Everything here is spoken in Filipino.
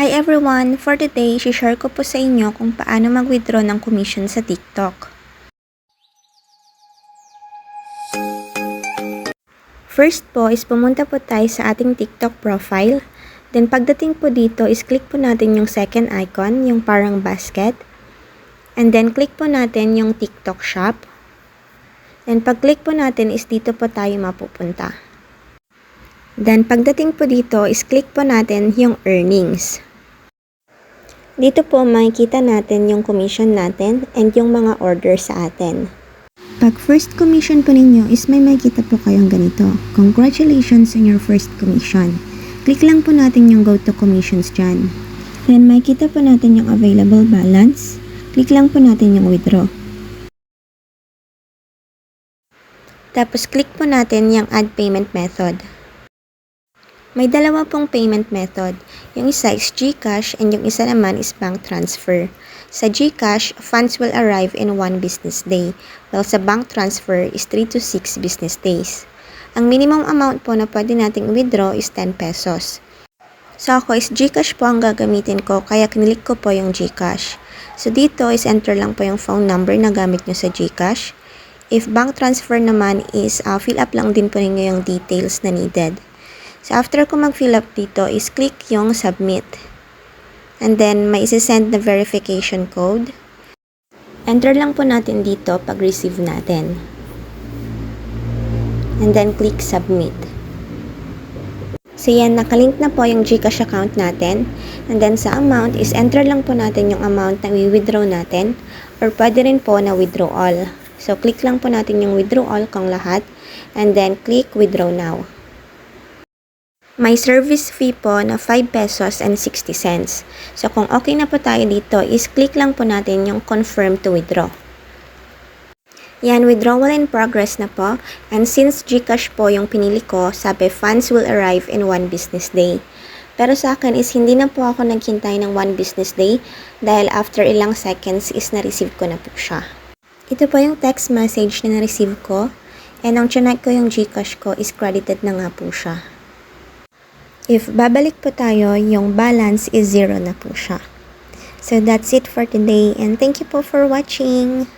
Hi everyone! For today, share ko po sa inyo kung paano mag-withdraw ng commission sa TikTok. First po is pumunta po tayo sa ating TikTok profile. Then pagdating po dito is click po natin yung second icon, yung parang basket. And then click po natin yung TikTok shop. Then pag click po natin is dito po tayo mapupunta. Then pagdating po dito is click po natin yung earnings. Dito po makikita natin yung commission natin and yung mga order sa atin. Pag first commission po ninyo is may makikita po kayong ganito. Congratulations on your first commission. Click lang po natin yung go to commissions dyan. Then makikita po natin yung available balance. Click lang po natin yung withdraw. Tapos click po natin yung add payment method. May dalawa pong payment method. Yung isa is GCash and yung isa naman is bank transfer. Sa GCash, funds will arrive in one business day, while sa bank transfer is 3 to 6 business days. Ang minimum amount po na pwede nating withdraw is 10 pesos. So ako is GCash po ang gagamitin ko, kaya kinilik ko po yung GCash. So dito is enter lang po yung phone number na gamit nyo sa GCash. If bank transfer naman is uh, fill up lang din po ninyo yung details na needed. So, after ko mag-fill up dito, is click yung submit. And then, may isi-send na verification code. Enter lang po natin dito pag receive natin. And then, click submit. So, yan, nakalink na po yung Gcash account natin. And then, sa amount is enter lang po natin yung amount na i-withdraw natin. Or pwede rin po na withdraw all. So, click lang po natin yung withdraw all kung lahat. And then, click withdraw now. May service fee po na 5 pesos and 60 cents. So kung okay na po tayo dito, is click lang po natin yung confirm to withdraw. Yan, withdrawal in progress na po. And since Gcash po yung pinili ko, sabi funds will arrive in one business day. Pero sa akin is hindi na po ako naghintay ng one business day dahil after ilang seconds is na-receive ko na po siya. Ito po yung text message na na-receive ko. And ang chinek ko yung Gcash ko is credited na nga po siya. If babalik po tayo, yung balance is zero na po siya. So that's it for today and thank you po for watching.